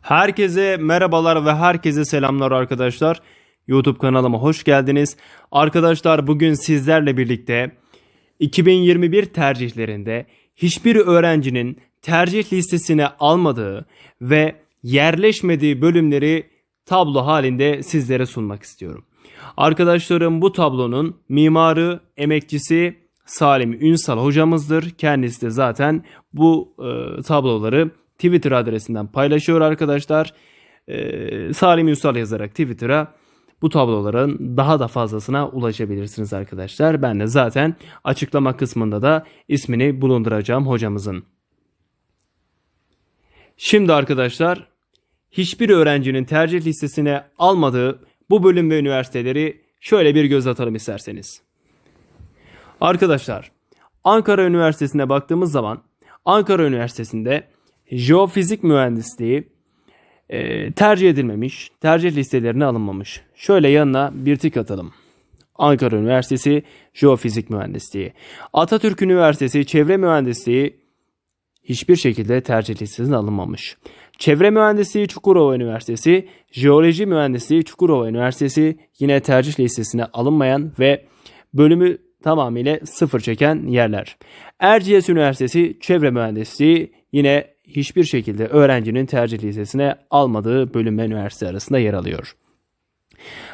Herkese merhabalar ve herkese selamlar arkadaşlar. YouTube kanalıma hoş geldiniz. Arkadaşlar bugün sizlerle birlikte 2021 tercihlerinde hiçbir öğrencinin tercih listesine almadığı ve yerleşmediği bölümleri tablo halinde sizlere sunmak istiyorum. Arkadaşlarım bu tablonun mimarı, emekçisi Salim Ünsal hocamızdır. Kendisi de zaten bu e, tabloları Twitter adresinden paylaşıyor arkadaşlar. E, Salim Ünsal yazarak Twitter'a bu tabloların daha da fazlasına ulaşabilirsiniz arkadaşlar. Ben de zaten açıklama kısmında da ismini bulunduracağım hocamızın. Şimdi arkadaşlar hiçbir öğrencinin tercih listesine almadığı bu bölüm ve üniversiteleri şöyle bir göz atalım isterseniz. Arkadaşlar Ankara Üniversitesi'ne baktığımız zaman Ankara Üniversitesi'nde jeofizik mühendisliği e, tercih edilmemiş, tercih listelerine alınmamış. Şöyle yanına bir tık atalım. Ankara Üniversitesi Jeofizik Mühendisliği. Atatürk Üniversitesi Çevre Mühendisliği hiçbir şekilde tercih listesine alınmamış. Çevre Mühendisliği Çukurova Üniversitesi, Jeoloji Mühendisliği Çukurova Üniversitesi yine tercih listesine alınmayan ve bölümü tamamıyla sıfır çeken yerler. Erciyes Üniversitesi Çevre Mühendisliği yine hiçbir şekilde öğrencinin tercih listesine almadığı bölüm ve üniversite arasında yer alıyor.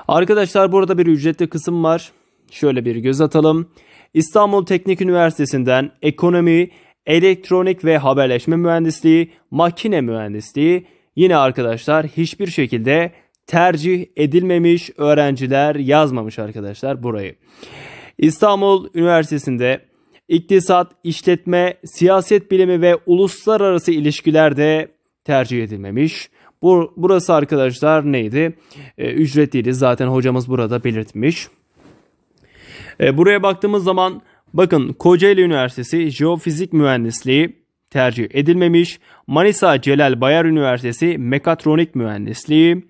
Arkadaşlar burada bir ücretli kısım var. Şöyle bir göz atalım. İstanbul Teknik Üniversitesi'nden ekonomi, elektronik ve haberleşme mühendisliği, makine mühendisliği yine arkadaşlar hiçbir şekilde tercih edilmemiş öğrenciler yazmamış arkadaşlar burayı. İstanbul Üniversitesi'nde iktisat, işletme, siyaset bilimi ve uluslararası ilişkilerde tercih edilmemiş. Bu, burası arkadaşlar neydi? Ee, ücretliydi zaten hocamız burada belirtmiş. Ee, buraya baktığımız zaman bakın Kocaeli Üniversitesi Jeofizik Mühendisliği tercih edilmemiş. Manisa Celal Bayar Üniversitesi Mekatronik Mühendisliği.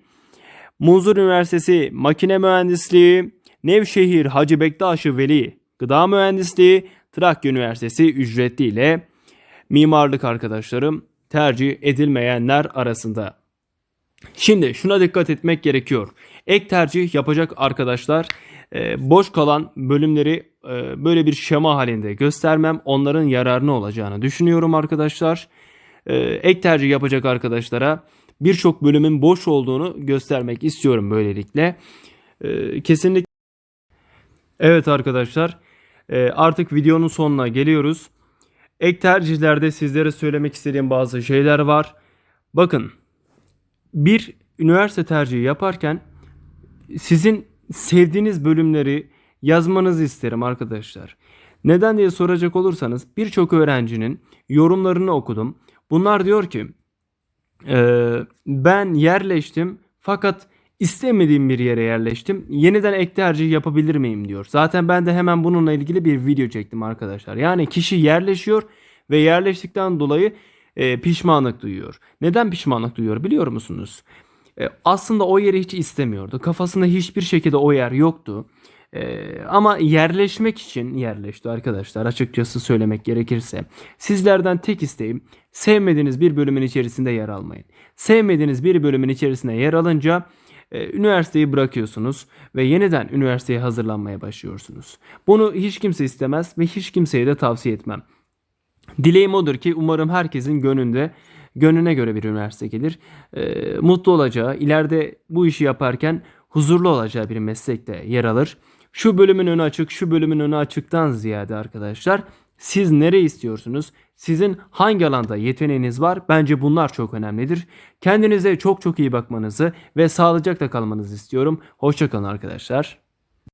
Munzur Üniversitesi Makine Mühendisliği. Nevşehir Hacı Bektaş-ı Veli Gıda Mühendisliği. Trakya Üniversitesi ücretli ile mimarlık arkadaşlarım tercih edilmeyenler arasında. Şimdi şuna dikkat etmek gerekiyor. Ek tercih yapacak arkadaşlar e, boş kalan bölümleri e, böyle bir şema halinde göstermem onların yararına olacağını düşünüyorum arkadaşlar. E, ek tercih yapacak arkadaşlara birçok bölümün boş olduğunu göstermek istiyorum böylelikle. Kesinlikle. Evet arkadaşlar e, artık videonun sonuna geliyoruz. Ek tercihlerde sizlere söylemek istediğim bazı şeyler var. Bakın bir üniversite tercihi yaparken sizin sevdiğiniz bölümleri yazmanızı isterim arkadaşlar. Neden diye soracak olursanız birçok öğrencinin yorumlarını okudum. Bunlar diyor ki e, ben yerleştim fakat istemediğim bir yere yerleştim. Yeniden ek tercih yapabilir miyim diyor. Zaten ben de hemen bununla ilgili bir video çektim arkadaşlar. Yani kişi yerleşiyor ve yerleştikten dolayı e, pişmanlık duyuyor. Neden pişmanlık duyuyor biliyor musunuz? E, aslında o yeri hiç istemiyordu. Kafasında hiçbir şekilde o yer yoktu. E, ama yerleşmek için yerleşti arkadaşlar açıkçası söylemek gerekirse. Sizlerden tek isteğim sevmediğiniz bir bölümün içerisinde yer almayın. Sevmediğiniz bir bölümün içerisine yer alınca üniversiteyi bırakıyorsunuz ve yeniden üniversiteye hazırlanmaya başlıyorsunuz. Bunu hiç kimse istemez ve hiç kimseye de tavsiye etmem. Dileğim odur ki umarım herkesin gönlünde gönlüne göre bir üniversite gelir. E, mutlu olacağı, ileride bu işi yaparken huzurlu olacağı bir meslekte yer alır. Şu bölümün önü açık, şu bölümün önü açıktan ziyade arkadaşlar siz nereye istiyorsunuz? Sizin hangi alanda yeteneğiniz var? Bence bunlar çok önemlidir. Kendinize çok çok iyi bakmanızı ve sağlıcakla kalmanızı istiyorum. Hoşçakalın arkadaşlar.